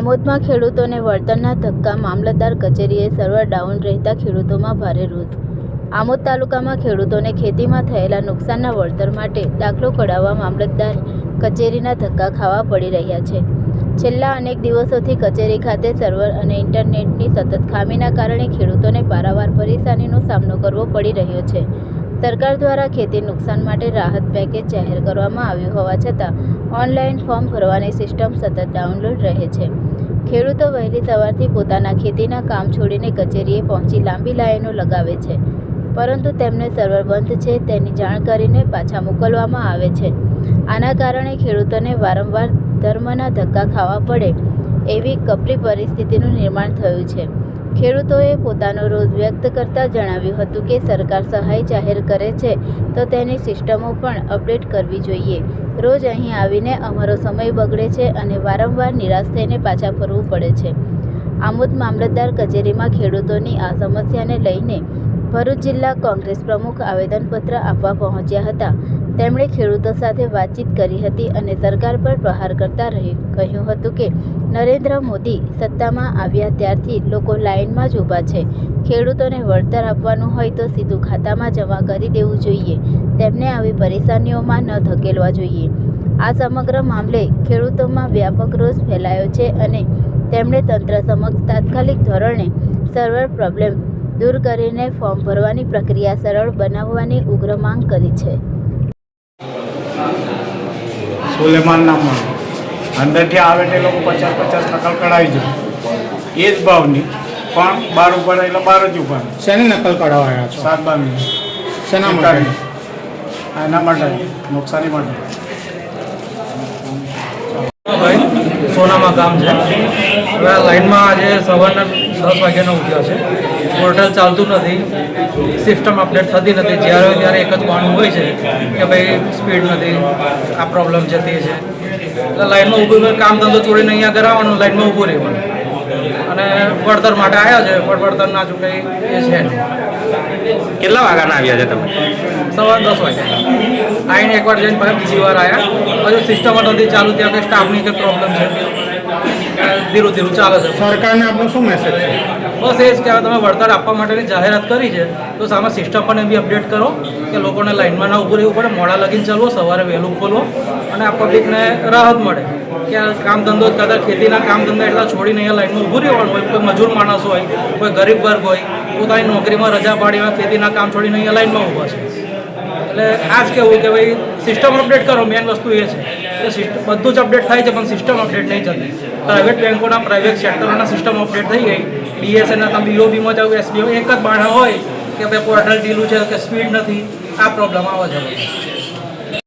આમોદમાં ખેડૂતોને વળતરના ધક્કા, મામલતદાર કચેરીએ સર્વર ડાઉન રહેતા ખેડૂતોમાં ભારે રોષ આમોદ તાલુકામાં ખેડૂતોને ખેતીમાં થયેલા નુકસાનના વળતર માટે દાખલો કઢાવવા મામલતદાર કચેરીના ધક્કા ખાવા પડી રહ્યા છે. છેલ્લા અનેક દિવસોથી કચેરી ખાતે સર્વર અને ઇન્ટરનેટની સતત ખામીના કારણે ખેડૂતોને પારાવાર પરેશાનીનો સામનો કરવો પડી રહ્યો છે. સરકાર દ્વારા ખેતી નુકસાન માટે રાહત પેકેજ જાહેર કરવામાં આવ્યું હોવા છતાં, ઓનલાઈન ફોર્મ ભરવાની સિસ્ટમ સતત ડાઉનલોડ રહે છે. ખેડૂતો વહેલી સવારથી પોતાના ખેતીના કામ છોડીને કચેરીએ પહોંચી લાંબી લાઈનો લગાવે છે, પરંતુ તેમને સર્વર બંધ છે તેની જાણ કરીને પાછા મોકલવામાં આવે છે. આના કારણે ખેડૂતોને વારંવાર ધર્મના ધક્કા ખાવા પડે એવી કપરી પરિસ્થિતિનું નિર્માણ થયું છે. ખેડૂતોએ પોતાનો રોધ વ્યક્ત કરતા જણાવ્યું હતું કે સરકાર સહાય જાહેર કરે છે, તો તેની સિસ્ટમો પણ અપડેટ કરવી જોઈએ. રોજ અહીં આવીને અમારો સમય બગડે છે અને વારંવાર નિરાશ થઈને પાછા ફરવું પડે છે. આમોદ મામલતદાર કચેરીમાં ખેડૂતોની આ સમસ્યાને લઈને ભરૂચ જિલ્લા કોંગ્રેસ પ્રમુખ આવેદનપત્ર આપવા પહોંચ્યા હતા. તેમણે ખેડૂતો સાથે વાતચીત કરી હતી અને સરકાર પર પ્રહાર કરતા રહી, કહ્યું હતું કે, નરેન્દ્ર મોદી સત્તામાં આવ્યા ત્યારથી લોકો લાઇનમાં જ ઊભા છે. ખેડૂતોને વળતર આપવાનું હોય તો સીધું ખાતામાં જમા કરી દેવું જોઈએ. તેમને આવી પરેશાનીઓમાં ન ધકેલવા જોઈએ. આ સમગ્ર મામલે ખેડૂતોમાં વ્યાપક રોષ ફેલાયો છે અને તેમણે તંત્ર સમક્ષ તાત્કાલિક ધોરણે સર્વર પ્રોબ્લેમ દૂર કરીને ફોર્મ ભરવાની પ્રક્રિયા સરળ બનાવવાની ઉગ્ર માંગ કરી છે. સુલેમાન નામનો અંદરથી આવે તે લોકો પચાસ પચાસ નકલ કઢાવી જાય એ જ ભાવની. પણ બાર ઉપર એટલે બાર જ ઉપર. શેની નકલ કઢાવાયા છો? સાત બારની. શેના માટે? એના માટે. નુકસાની માટે. સોનામાં કામ છે. હવે લાઈનમાં આજે સવારના દસ વાગ્યાનો ઉઠ્યો છે. પોર્ટલ ચાલતું નથી સિસ્ટમ અપડેટ થતી નથી. જ્યારે ત્યારે એક જ કોન હોય છે કે ભાઈ સ્પીડ નથી આ પ્રોબ્લેમ છે તે છે. એટલે લાઈનમાં ઊભું કામ ધંધો છોડીને અહીંયા કરાવવાનું લાઇનમાં ઊભું રહેવાનું. અને વળતર માટે આવ્યા છે પણ વળતર ના ચૂકાય એ છે કેટલા વાગ્યાના આવ્યા છે તમે? સવાર દસ વાગ્યા આવીને એકવાર જઈને પછી બીજી વાર આવ્યા. હજુ સિસ્ટમ નથી ચાલુ ત્યાં કંઈ સ્ટાફની કંઈ પ્રોબ્લેમ છે? ધીરું ધીરું ચાલે છે? સરકારને આપનો શું મેસેજ છે? બસ એ જ કે તમે વળતર આપવા માટેની જાહેરાત કરી છે તો સામે સિસ્ટમ પણ બી અપડેટ કરો કે લોકોને લાઇનમાં ના ઊભું રહેવું પડે મોડા લગીને ચાલવો સવારે વહેલું ખોલો અને આ પબ્લિકને રાહત મળે. કે આ કામ ધંધો કરતા ખેતીના કામ ધંધા એટલા છોડીને અહીંયા લાઇનમાં ઊભું રહેવાનું હોય કોઈ મજૂર માણસ હોય કોઈ ગરીબ વર્ગ હોય પોતાની નોકરીમાં રજા પાડી હોય ખેતીના કામ છોડીને અહીંયા લાઇનમાં ઊભા છે. એટલે આ જ કહેવું કે ભાઈ સિસ્ટમ અપડેટ કરો મેન વસ્તુ એ છે. કે સિસ્ટમ બધું જ અપડેટ થાય છે, પણ સિસ્ટમ અપડેટ નહીં થતી પ્રાઇવેટ બેંકોના પ્રાઇવેટ સેક્ટરોના સિસ્ટમ અપડેટ થઈ ગઈ. બીએસએનના તમે યુઓબીમાં જાઓ એસબીઓ એક જ બાણા હોય કે ભાઈ પોર્ટલ ઢીલું છે કે સ્પીડ નથી. આ પ્રોબ્લેમ આવે છે.